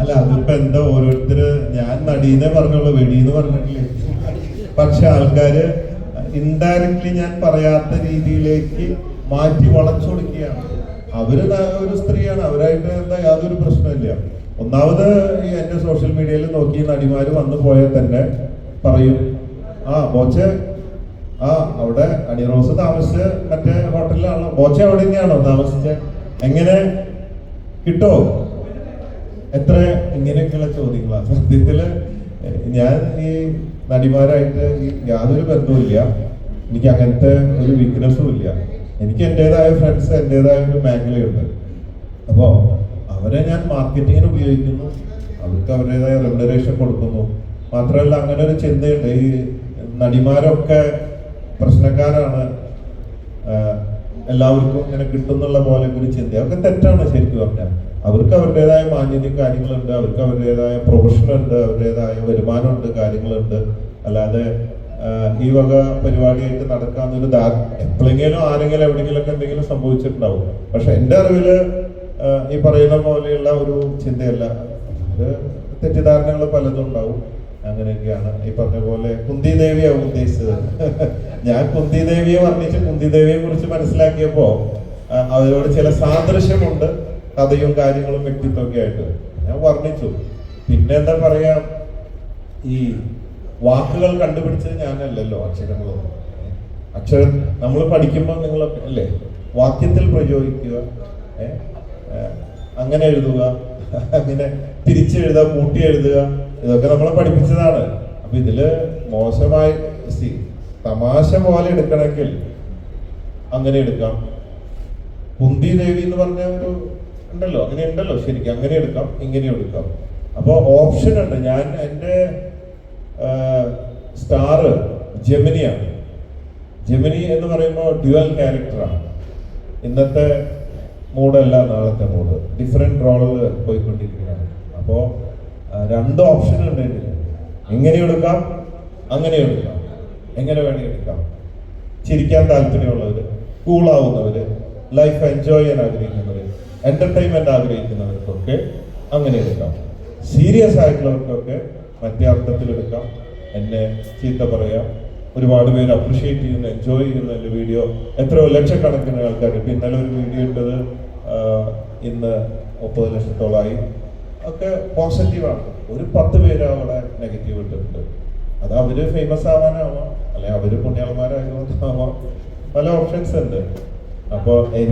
അല്ല അതിപ്പോ എന്താ ഓരോരുത്തര് ഞാൻ നടീനെ പറഞ്ഞോളൂ വെടിന്ന് പറഞ്ഞിട്ടില്ലേ? പക്ഷെ ആൾക്കാര് ഇൻഡയറക്ട്ലി ഞാൻ പറയാത്ത രീതിയിലേക്ക് മാറ്റി വളച്ചൊടുക്കുകയാണ്. അവർ ഒരു സ്ത്രീയാണ് അവരായിട്ട് എന്താ യാതൊരു പ്രശ്നമില്ല ഒന്നാമത് ഈ എന്റെ സോഷ്യൽ മീഡിയയിൽ നോക്കി നടിമാര് വന്നു പോയാൽ തന്നെ പറയും ആ ബോച്ചെ ആ അവിടെ അണിറോസ് താമസിച്ച് മറ്റേ ഹോട്ടലിലാണോ ബോച്ച അവിടെ തന്നെയാണോ താമസിച്ചത് എങ്ങനെ? കിട്ടോ? എത്ര ഇങ്ങനെയൊക്കെയുള്ള ചോദ്യങ്ങളാണ്? സത്യത്തിൽ ഞാൻ ഈ നടിമാരായിട്ട് യാതൊരു ബന്ധവുമില്ല. എനിക്ക് അങ്ങനത്തെ ഒരു വീക്ക്നെസ്സും ഇല്ല. എനിക്ക് എന്റെതായ ഫ്രണ്ട്സ് എന്റെതായ ഒരു മേഖലയുണ്ട്. അപ്പോൾ അവരെ ഞാൻ മാർക്കറ്റിങ്ങിന് ഉപയോഗിക്കുന്നു. അവർക്ക് അവരുടേതായ റെമുനറേഷൻ കൊടുക്കുന്നു. മാത്രമല്ല അങ്ങനെ ഒരു ചിന്തയുണ്ട്. ഈ നടിമാരൊക്കെ പ്രശ്നക്കാരാണ്. എല്ലാവർക്കും ഇങ്ങനെ കിട്ടുന്നുള്ള പോലെ ഒരു ചിന്ത അതൊക്കെ തെറ്റാണ് ശരിക്കും പറഞ്ഞാൽ. അവർക്ക് അവരുടേതായ മാന്യതയും കാര്യങ്ങളുണ്ട് അവർക്ക് അവരുടേതായ പ്രൊഫഷൻ ഉണ്ട് അവരുടേതായ വരുമാനമുണ്ട് കാര്യങ്ങളുണ്ട്. അല്ലാതെ ഈ വക പരിപാടിയായിട്ട് നടക്കാന്നൊരു ധാ എപ്പോഴെങ്കിലും ആരെങ്കിലും എവിടെയെങ്കിലുമൊക്കെ എന്തെങ്കിലും സംഭവിച്ചിട്ടുണ്ടാവും. പക്ഷെ എന്റെ അറിവിൽ ഈ പറയുന്ന പോലെയുള്ള ഒരു ചിന്തയല്ല. അത് തെറ്റിദ്ധാരണകൾ പലതും ഉണ്ടാവും. അങ്ങനെയൊക്കെയാണ് ഈ പറഞ്ഞ പോലെ കുന്തി ദേവിയാവും ഉദ്ദേശിച്ചത്. ഞാൻ കുന്തിദേവിയെ വർണിച്ച് കുന്തിദേവിയെ കുറിച്ച് മനസ്സിലാക്കിയപ്പോ അവരോട് ചില സാദൃശ്യമുണ്ട് കഥയും കാര്യങ്ങളും വ്യക്തിത്വമൊക്കെ ആയിട്ട്. ഞാൻ വർണിച്ചു. പിന്നെ എന്താ പറയാ ഈ വാക്കുകൾ കണ്ടുപിടിച്ചത് ഞാനല്ലല്ലോ അക്ഷരങ്ങളൊന്നും അക്ഷരം നമ്മൾ പഠിക്കുമ്പോൾ നിങ്ങൾ അല്ലേ വാക്യത്തിൽ പ്രയോഗിക്കുക അങ്ങനെ എഴുതുക അങ്ങനെ തിരിച്ചെഴുതുക കൂട്ടി എഴുതുക ഇതൊക്കെ നമ്മളെ പഠിപ്പിച്ചതാണ്. അപ്പൊ ഇതിൽ മോശമായി തമാശ പോലെ എടുക്കണമെങ്കിൽ അങ്ങനെ എടുക്കാം. കുന്തി ദേവി എന്ന് പറഞ്ഞ ഒരു ഉണ്ടല്ലോ അങ്ങനെ ഉണ്ടല്ലോ ശരിക്കും. അങ്ങനെ എടുക്കാം ഇങ്ങനെ എടുക്കാം. അപ്പോൾ ഓപ്ഷൻ ഉണ്ട്. ഞാൻ എന്റെ സ്റ്റാർ ജെമിനിയാണ്. ജെമിനി എന്ന് പറയുമ്പോൾ ഡ്യുവൽ ക്യാരക്ടറാണ് ഇന്നത്തെ മൂഡല്ല നാളത്തെ മൂഡ് ഡിഫറെന്റ് റോളുകൾ പോയിക്കൊണ്ടിരിക്കുകയാണ്. അപ്പോൾ രണ്ട് ഓപ്ഷൻ ഉണ്ട് എങ്ങനെ എടുക്കാം അങ്ങനെ എടുക്കാം. എങ്ങനെ വേണേ എടുക്കാം. ചിരിക്കാൻ താല്പര്യമുള്ളവര് കൂളാവുന്നവര് ലൈഫ് എൻജോയ് ചെയ്യാൻ ആഗ്രഹിക്കുന്നവര് എന്റർടൈൻമെന്റ് ആഗ്രഹിക്കുന്നവർക്കൊക്കെ അങ്ങനെ എടുക്കാം. സീരിയസ് ആയിട്ടുള്ളവർക്കൊക്കെ മറ്റേ അർത്ഥത്തിൽ എടുക്കാം. എന്നെ ചീത്ത പറയാം. ഒരുപാട് പേര് അപ്രിഷിയേറ്റ് ചെയ്യുന്ന എൻജോയ് ചെയ്യുന്ന എന്റെ വീഡിയോ എത്രയോ ലക്ഷക്കണക്കിന് ആൾക്കാർ ഇപ്പൊ ഇന്നലെ ഒരു വീഡിയോ ഇട്ടത് ഇന്ന് മുപ്പത് ലക്ഷത്തോളമായി ഒക്കെ പോസിറ്റീവാണ് ഒരു പത്ത് പേര് അവിടെ നെഗറ്റീവ് ഇട്ടിട്ടുണ്ട്. അത് അവർ ഫേമസ് ആവാനാവാം. അല്ലെ? അവർ പുണ്യാളന്മാരായതുകൊണ്ട് പല ഓപ്ഷൻസ് ഉണ്ട്. അപ്പോൾ എനിക്ക്